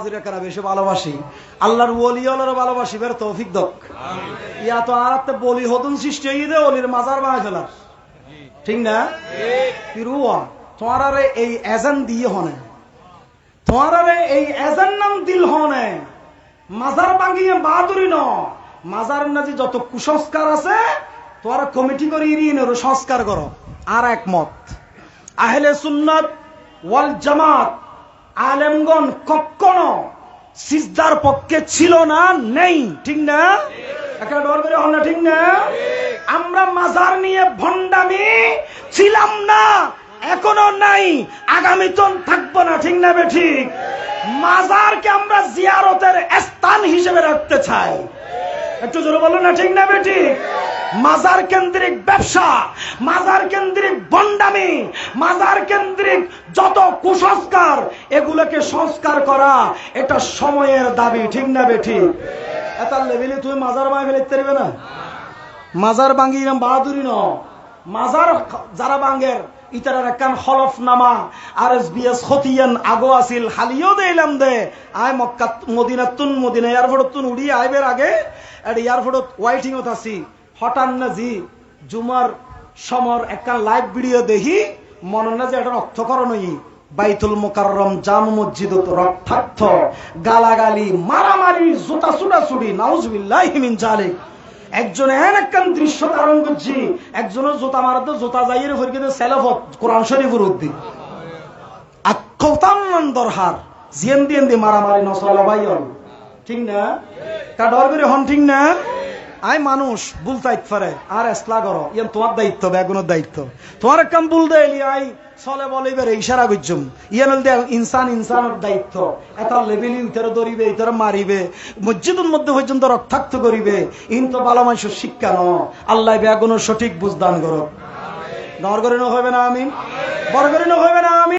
হাজিরা করা বেশি ভালোবাসি? আল্লাহর ওলি আল্লাহর ভালোবাসি বের তৌফিক দক। ইয়া তো আর একটা বলি হতুন সৃষ্টি হয়ে দে অলির মাজার বানায় ফেলার। ঠিক না? পিরুয়া তোমার আরে এই এজেন্ট দিয়ে হনে। তোমার আরে এই এজেন্ট নাম দিল হনে। মাজার ভাঙিয়ে বাহাদুরি ন। মাজার নাজি যত কুসংস্কার আছে তোমার কমিটি করে ইরিয়ে সংস্কার করো। আর একমত। আহলে সুন্নাত ওয়াল জামাত আলেমগণ কখনো সিজদার পক্ষে ছিল না, নেই, ঠিক না? একটা না, ঠিক না? আমরা মাজার নিয়ে ভণ্ডামি ছিলাম না, এখনও নাই, আগামী তো থাকব না, ঠিক না ঠিক? মাজারকে আমরা জিয়ারতের স্থান হিসেবে রাখতে চাই। একটু জোরে বলো না, ঠিক না ঠিক? মাজার কেন্দ্রিক ব্যবসা, মাজার কেন্দ্রিক বন্ডামি, মাজার কেন্দ্রিক যত কুসংস্কার, এগুলোকে সংস্কার করা, এটা সময়ের দাবি, ঠিক না বেঠি এত লেভেলে তুমি মাজার বাঙি ফেলে পারবে না? মাজার বাঙ্গি বাহাদুরি ন। মাজার যারা বাঙ্গের ইতারার একখান হলফ নামা আর এস বি এস খতিয়ান আগো আছিল, হালিও দেইলাম দে। আয় মক্কা মদিনাতুন, মদিনা এয়ারপোর্টতুন উড়ি আইবের আগে, আর এয়ারপোর্টত ওয়াইটিংত আছি। হঠাৎ না জি, জুমার সমর একখান লাইভ ভিডিও দেখি, মনে না যে এটা রক্তকরণ হই। বাইতুল মোকাররম জাম মসজিদ রক্তার্থ গালাগালি, মারামারি, জুতা চুড়াচুড়ি নাউজবিল্লাহ মিন জালিক। একজন একখান দৃশ্য ধারণ করছি একজনের জোতা মারাতে জোতা যাইয়ের ফরিকে সেলফত, কোরআন শরীফের উদ্দি আক্কতান দরহার। জিয়েন দিয়েন দি মারামারি নসলা ভাইয়ল ঠিক না? কা ডর করে হন ঠিক না? আই মানুষ, ভুল চাইত পারে আর এসলা করো, ইয়ান তোমার দায়িত্ব, বেগুনের দায়িত্ব। তোমার কাম ভুল দেয়লি আই চলে বলে এবার ইশারা করছুম। ইয়ান হল ইনসান ইনসানের দায়িত্ব। এটা লেভেলি ইতারে ধরিবে ইতারে মারিবে। মসজিদের মধ্যে পর্যন্ত রক্তাক্ত করিবে। ইন তো ভালো মানুষের শিক্ষা ন। আল্লাহ বেগুনের সঠিক বুঝদান করো নর করে হবে না আমি বড় করে হবে না আমি